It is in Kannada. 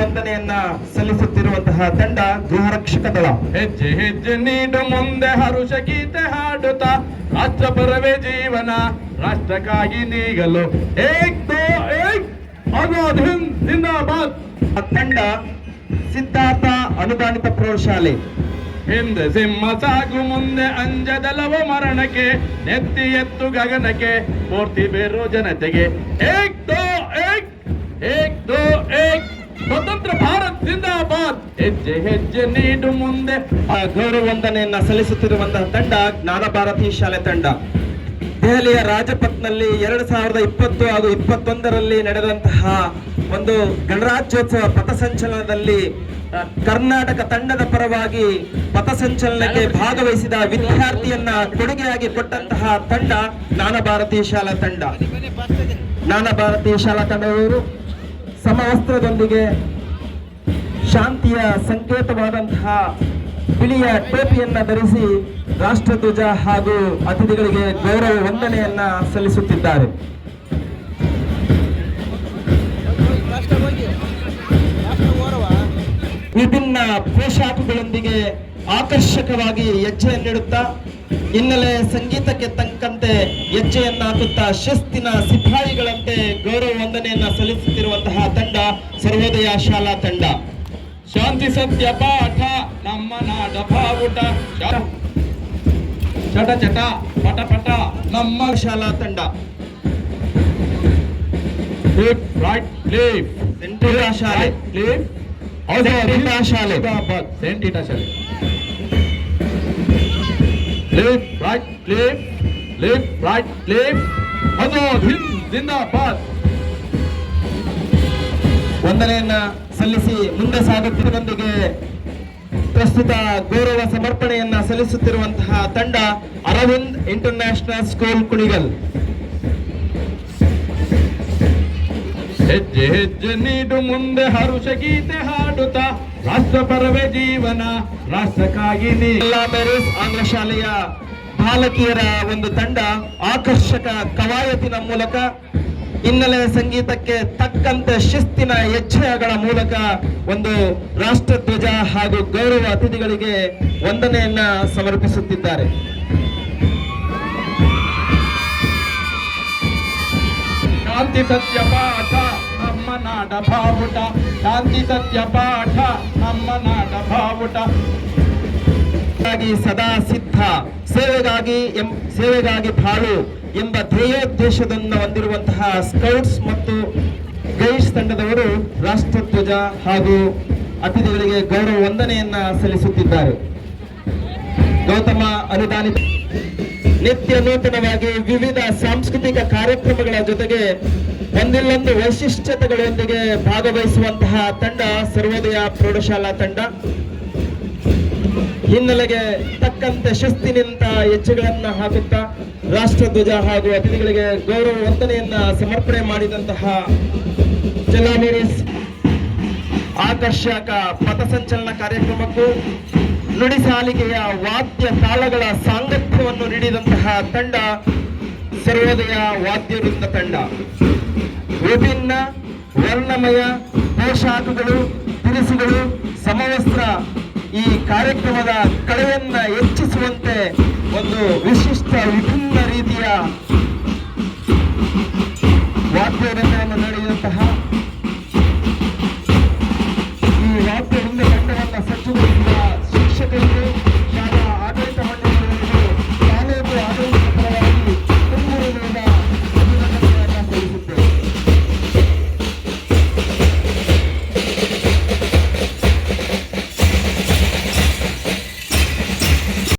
ವಂದನೆಯನ್ನ ಸಲ್ಲಿಸುತ್ತಿರುವಂತಹ ತಂಡ ಗೃಹರಕ್ಷಕ ದಳ. ಹೆಜ್ಜೆ ಹೆಜ್ಜೆ ನೀಡು ಮುಂದೆ ಹರುಷ ಗೀತೆ ಹಾಡುತ್ತಾ ರಾಷ್ಟ್ರ ಪರವೇ ಜೀವನ ರಾಷ್ಟ್ರಕ್ಕಾಗಿ ನೀಗಲು. ಏಕ್ ದೋ ಏಕ್ ಆಜಾದ್ ಹಿಂದ್ ಜಿಂದಾಬಾದ್. ಆ ತಂಡ ಸಿದ್ಧಾರ್ಥ ಅನುದಾನಿತ ಪ್ರೌಢಶಾಲೆ. ಹಿಂದೆ ಸಿಂಹ ಸಾಗು ಮುಂದೆ ಅಂಜದಲವ ಮರಣಕ್ಕೆ ನೆತ್ತಿ ಎತ್ತು ಗಗನಕ್ಕೆ ಪೂರ್ತಿ ಬೇರು ಜನತೆಗೆ. ಏಕ್ ದೋ ಏಕ್ ಏಕ್ ದೋ ಏಕ್. ಸ್ವತಂತ್ರ ಭಾರತ್ ಜಿಂದಾಬಾದ್. ಹೆಜ್ಜೆ ಹೆಜ್ಜೆ ನೀಡು ಮುಂದೆ. ಆ ಗೌರವ ವಂದನೆಯನ್ನ ಸಲ್ಲಿಸುತ್ತಿರುವಂತಹ ತಂಡ ಜ್ಞಾನ ಭಾರತಿ ಶಾಲೆ ತಂಡ. ದೆಹಲಿಯ ರಾಜಪಥ್ನಲ್ಲಿ ಎರಡು ಸಾವಿರದ ಇಪ್ಪತ್ತು ಹಾಗೂ ಇಪ್ಪತ್ತೊಂದರಲ್ಲಿ ನಡೆದಂತಹ ಒಂದು ಗಣರಾಜ್ಯೋತ್ಸವ ಪಥಸಂಚಲನದಲ್ಲಿ ಕರ್ನಾಟಕ ತಂಡದ ಪರವಾಗಿ ಪಥಸಂಚಲನಕ್ಕೆ ಭಾಗವಹಿಸಿದ ವಿದ್ಯಾರ್ಥಿಯನ್ನ ಕೊಡುಗೆಯಾಗಿ ಕೊಟ್ಟಂತಹ ತಂಡ ಜ್ಞಾನ ಭಾರತಿ ಶಾಲಾ ತಂಡ. ಜ್ಞಾನ ಭಾರತಿ ಶಾಲಾ ತಂಡದವರು ಸಮವಸ್ತ್ರದೊಂದಿಗೆ ಶಾಂತಿಯ ಸಂಕೇತವಾದಂತಹ ಬಿಳಿಯ ಟೋಪಿಯನ್ನ ಧರಿಸಿ ರಾಷ್ಟ್ರಧ್ವಜ ಹಾಗೂ ಅತಿಥಿಗಳಿಗೆ ಗೌರವ ವಂದನೆಯನ್ನ ಸಲ್ಲಿಸುತ್ತಿದ್ದಾರೆ. ವಿಭಿನ್ನ ಪೋಷಾಕುಗಳೊಂದಿಗೆ ಆಕರ್ಷಕವಾಗಿ ಹೆಜ್ಜೆಯನ್ನಿಡುತ್ತಾ ಹಿನ್ನೆಲೆ ಸಂಗೀತಕ್ಕೆ ತಕ್ಕಂತೆ ಹೆಜ್ಜೆಯನ್ನ ಹಾಕುತ್ತಾ ಶಿಸ್ತಿನ ಸಿಪಾಯಿಗಳಂತೆ ಗೌರವ ವಂದನೆಯನ್ನ ಸಲ್ಲಿಸುತ್ತಿರುವಂತಹ ತಂಡ ಸರ್ವೋದಯ ಶಾಲಾ ತಂಡ. ಶಾಂತಿ ಸತ್ಯ ಪಾಠ ನಮ್ಮ ನಾಡ ಬಾವುಟ ಚಟ ಚಟ ಪಟ ಪಟ ನಮ್ಮ ಶಾಲಾ ತಂಡ. ರೈಟ್ ಸೆಂಟ್ರಿಟಾ ಶಾಲೆ. ಸೆಂಟ್ರಿಟಾ ಶಾಲೆ. ಶಾಲೆ. Left right left left right left Azad Hind ಜಿಂದಾಬಾದ್ ವಂದನೆಯನ್ನ ಸಲ್ಲಿಸಿ ಮುಂದೆ ಸಾಗುತ್ತಿರುವೊಂದಿಗೆ ಪ್ರಸ್ತುತ ಗೌರವ ಸಮರ್ಪಣೆಯನ್ನ ಸಲ್ಲಿಸುತ್ತಿರುವಂತಹ ತಂಡ ಅರವಿಂದ್ ಇಂಟರ್ನ್ಯಾಷನಲ್ ಸ್ಕೂಲ್ ಕುಣಿಗಲ್. ಹೆಜ್ಜೆ ಹೆಜ್ಜೆ ನೀಡು ಮುಂದೆ ಹರುಷ ಗೀತೆ ಹಾಡುತ್ತಾ. ರಾಷ್ಟ್ರ ಪರವೇ ಜೀವನ ರಾಷ್ಟ್ರಕ್ಕಾಗಿ ಮೆರಿಸ್ ಆಂಗ್ಲ ಶಾಲೆಯ ಬಾಲಕಿಯರ ಒಂದು ತಂಡ ಆಕರ್ಷಕ ಕವಾಯತಿನ ಮೂಲಕ ಹಿನ್ನೆಲೆ ಸಂಗೀತಕ್ಕೆ ತಕ್ಕಂತೆ ಶಿಸ್ತಿನ ಹೆಜ್ಜೆಗಳ ಮೂಲಕ ಒಂದು ರಾಷ್ಟ್ರಧ್ವಜ ಹಾಗೂ ಗೌರವ ಅತಿಥಿಗಳಿಗೆ ವಂದನೆಯನ್ನ ಸಮರ್ಪಿಸುತ್ತಿದ್ದಾರೆ. ಶಾಂತಿ ಸತ್ಯ ಪಾಠ. ನಾಡ ಬಾವುಟ ಶಾಂತಿ ಸತ್ಯ ಪಾಠ, ನಮ್ಮ ನಾಡ ಬಾವುಟ ಸದಾ ಸಿದ್ಧ, ಸೇವೆಗಾಗಿ ಎಂ, ಸೇವೆಗಾಗಿ ಬಾಳು ಎಂಬ ಧ್ಯೇಯೋದ್ದೇಶದನ್ನು ಹೊಂದಿರುವಂತಹ ಸ್ಕೌಟ್ಸ್ ಮತ್ತು ಗೈಡ್ಸ್ ತಂಡದವರು ರಾಷ್ಟ್ರಧ್ವಜ ಹಾಗೂ ಅತಿಥಿಗಳಿಗೆ ಗೌರವ ವಂದನೆಯನ್ನ ಸಲ್ಲಿಸುತ್ತಿದ್ದಾರೆ. ಗೌತಮ ಅನುದಾನಿತ ನಿತ್ಯ ನೂತನವಾಗಿ ವಿವಿಧ ಸಾಂಸ್ಕೃತಿಕ ಕಾರ್ಯಕ್ರಮಗಳ ಜೊತೆಗೆ ಒಂದಿಲ್ಲೊಂದು ವೈಶಿಷ್ಟ್ಯತೆಗಳೊಂದಿಗೆ ಭಾಗವಹಿಸುವಂತಹ ತಂಡ, ಸರ್ವೋದಯ ಪ್ರೌಢಶಾಲಾ ತಂಡ. ಹಿನ್ನೆಲೆಗೆ ತಕ್ಕಂತೆ ಶಿಸ್ತಿನಿಂದ ಹೆಜ್ಜೆಗಳನ್ನು ಹಾಕುತ್ತಾ ರಾಷ್ಟ್ರಧ್ವಜ ಹಾಗೂ ಅತಿಥಿಗಳಿಗೆ ಗೌರವ ವಂದನೆಯನ್ನ ಸಮರ್ಪಣೆ ಮಾಡಿದಂತಹ ಜಲಾಮಿರಿಸ್ ಆಕರ್ಷಕ ಪಥಸಂಚಲನ ಕಾರ್ಯಕ್ರಮಕ್ಕೂ ನುಡಿ ಸಾಲಿಗೆಯ ವಾದ್ಯ ತಾಳಗಳ ಸಾಂಗತ್ಯವನ್ನು ನೀಡಿದಂತಹ ತಂಡ ಸರ್ವೋದಯ ವಾದ್ಯವೃಂದ ತಂಡ. ವಿಭಿನ್ನ ವರ್ಣಮಯ ಪೋಷಾಕಗಳು ತಿನಿಸುಗಳು ಸಮವಸ್ತ್ರ ಈ ಕಾರ್ಯಕ್ರಮದ ಕಳೆಯನ್ನ ಹೆಚ್ಚಿಸುವಂತೆ ಒಂದು ವಿಶಿಷ್ಟ ವಿಭಿನ್ನ ರೀತಿಯ